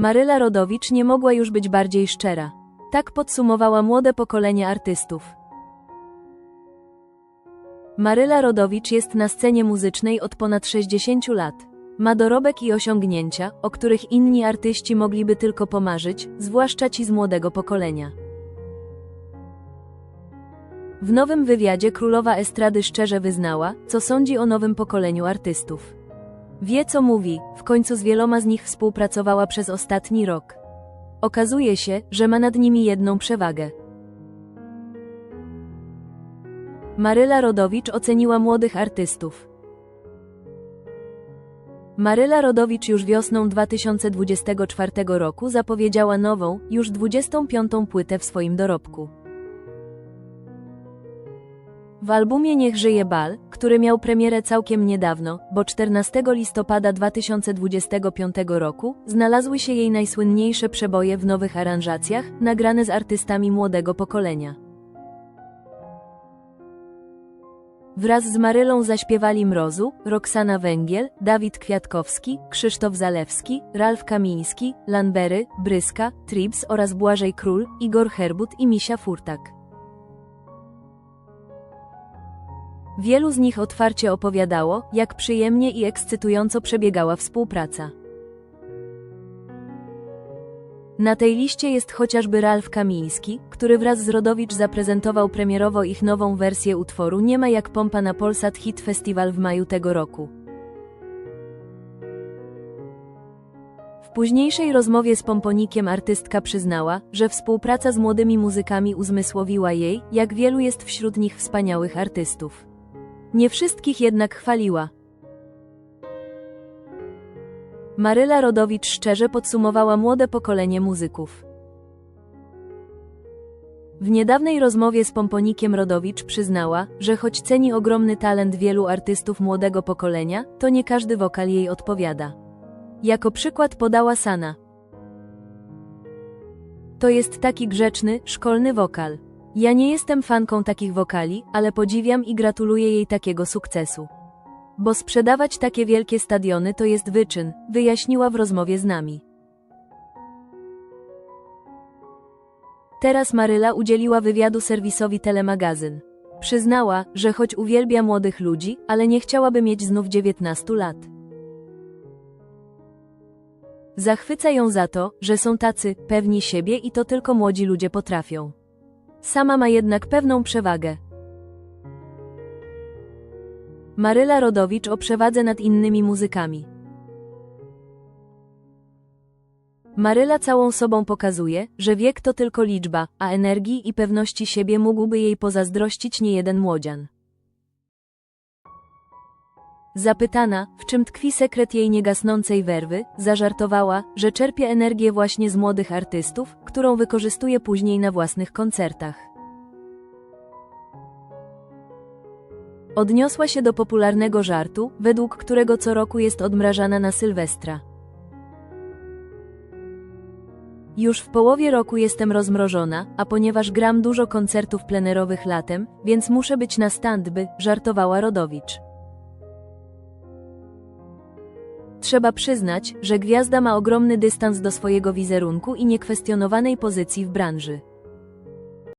Maryla Rodowicz nie mogła już być bardziej szczera. Tak podsumowała młode pokolenie artystów. Maryla Rodowicz jest na scenie muzycznej od ponad 60 lat. Ma dorobek i osiągnięcia, o których inni artyści mogliby tylko pomarzyć, zwłaszcza ci z młodego pokolenia. W nowym wywiadzie królowa estrady szczerze wyznała, co sądzi o nowym pokoleniu artystów. Wie co mówi, w końcu z wieloma z nich współpracowała przez ostatni rok. Okazuje się, że ma nad nimi jedną przewagę. Maryla Rodowicz oceniła młodych artystów. Maryla Rodowicz już wiosną 2024 roku zapowiedziała nową, już 25. płytę w swoim dorobku. W albumie Niech żyje bal, który miał premierę całkiem niedawno, bo 14 listopada 2025 roku, znalazły się jej najsłynniejsze przeboje w nowych aranżacjach, nagrane z artystami młodego pokolenia. Wraz z Marylą zaśpiewali Mrozu, Roxana Węgiel, Dawid Kwiatkowski, Krzysztof Zalewski, Ralf Kamiński, Lanbery, Bryska, Tribs oraz Błażej Król, Igor Herbut i Misia Furtak. Wielu z nich otwarcie opowiadało, jak przyjemnie i ekscytująco przebiegała współpraca. Na tej liście jest chociażby Ralf Kamiński, który wraz z Rodowicz zaprezentował premierowo ich nową wersję utworu Nie ma jak pompa na Polsat Hit Festival w maju tego roku. W późniejszej rozmowie z Pomponikiem artystka przyznała, że współpraca z młodymi muzykami uzmysłowiła jej, jak wielu jest wśród nich wspaniałych artystów. Nie wszystkich jednak chwaliła. Maryla Rodowicz szczerze podsumowała młode pokolenie muzyków. W niedawnej rozmowie z Pomponikiem Rodowicz przyznała, że choć ceni ogromny talent wielu artystów młodego pokolenia, to nie każdy wokal jej odpowiada. Jako przykład podała Sana. To jest taki grzeczny, szkolny wokal. Ja nie jestem fanką takich wokali, ale podziwiam i gratuluję jej takiego sukcesu. Bo sprzedawać takie wielkie stadiony to jest wyczyn, wyjaśniła w rozmowie z nami. Teraz Maryla udzieliła wywiadu serwisowi Telemagazyn. Przyznała, że choć uwielbia młodych ludzi, ale nie chciałaby mieć znów 19 lat. Zachwyca ją za to, że są tacy, pewni siebie i to tylko młodzi ludzie potrafią. Sama ma jednak pewną przewagę. Maryla Rodowicz o przewadze nad innymi muzykami. Maryla całą sobą pokazuje, że wiek to tylko liczba, a energii i pewności siebie mógłby jej pozazdrościć niejeden młodzian. Zapytana, w czym tkwi sekret jej niegasnącej werwy, zażartowała, że czerpie energię właśnie z młodych artystów, którą wykorzystuje później na własnych koncertach. Odniosła się do popularnego żartu, według którego co roku jest odmrażana na Sylwestra. Już w połowie roku jestem rozmrożona, a ponieważ gram dużo koncertów plenerowych latem, więc muszę być na standby, żartowała Rodowicz. Trzeba przyznać, że gwiazda ma ogromny dystans do swojego wizerunku i niekwestionowanej pozycji w branży.